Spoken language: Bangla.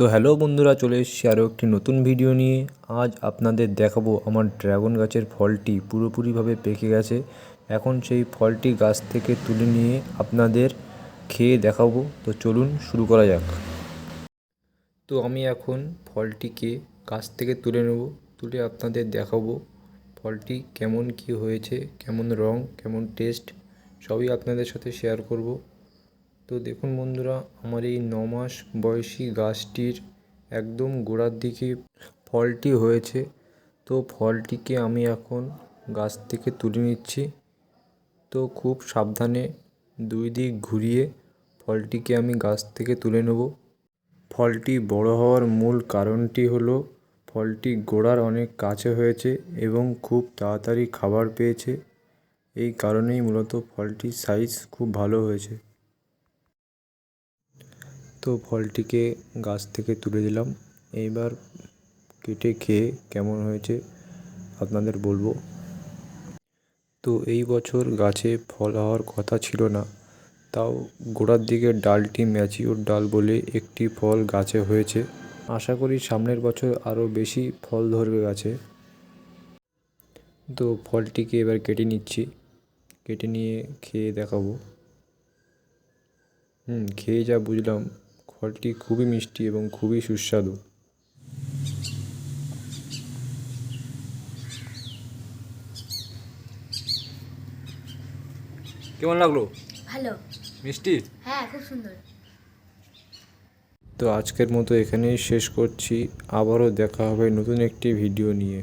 তো হ্যালো বন্ধুরা, চলে এসেছি আরও একটি নতুন ভিডিও নিয়ে। আজ আপনাদের দেখাবো আমার ড্রাগন গাছের ফলটি পুরোপুরিভাবে পেকে গেছে। এখন সেই ফলটি গাছ থেকে তুলে নিয়ে আপনাদের খেয়ে দেখাবো। তো চলুন শুরু করা যাক। তো আমি এখন ফলটিকে গাছ থেকে তুলে নেব, তুলে আপনাদের দেখাবো ফলটি কেমন কি হয়েছে, কেমন রং, কেমন টেস্ট, সবই আপনাদের সাথে শেয়ার করব। তো দেখুন বন্ধুরা, আমার এই ন মাস বয়সী গাছটির একদম গোড়ার দিকে ফলটি হয়েছে। তো ফলটিকে আমি এখন গাছ থেকে তুলে নিচ্ছি। তো খুব সাবধানে দুই দিক ঘুরিয়ে ফলটিকে আমি গাছ থেকে তুলে নেব। ফলটি বড় হওয়ার মূল কারণটি হলো, ফলটি গোড়ার অনেক কাছে হয়েছে এবং খুব তাড়াতাড়ি খাবার পেয়েছে। এই কারণেই মূলত ফলটির সাইজ খুব ভালো হয়েছে। তো ফলটিকে গাছ থেকে তুলে দিলাম। এইবার কেটে খেয়ে কেমন হয়েছে আপনাদের বলব। তো এই বছর গাছে ফল হওয়ার কথা ছিল না, তাও গোড়ার দিকে ডালটি ম্যাচিওর ডাল বলে একটি ফল গাছে হয়েছে। আশা করি সামনের বছর আরও বেশি ফল ধরবে গাছে। তো ফলটিকে এবার কেটে নিচ্ছি। কেটে নিয়ে খেয়ে দেখাবো। হুম, খেয়ে যা বুঝলাম। ফলটি খুবই মিষ্টি এবং খুবই সুস্বাদু। কেমন লাগল? ভালো। মিষ্টি? হ্যাঁ খুব সুন্দর। তো আজকের মতো এখানেই শেষ করছি। আবারও দেখা হবে নতুন একটি ভিডিও নিয়ে।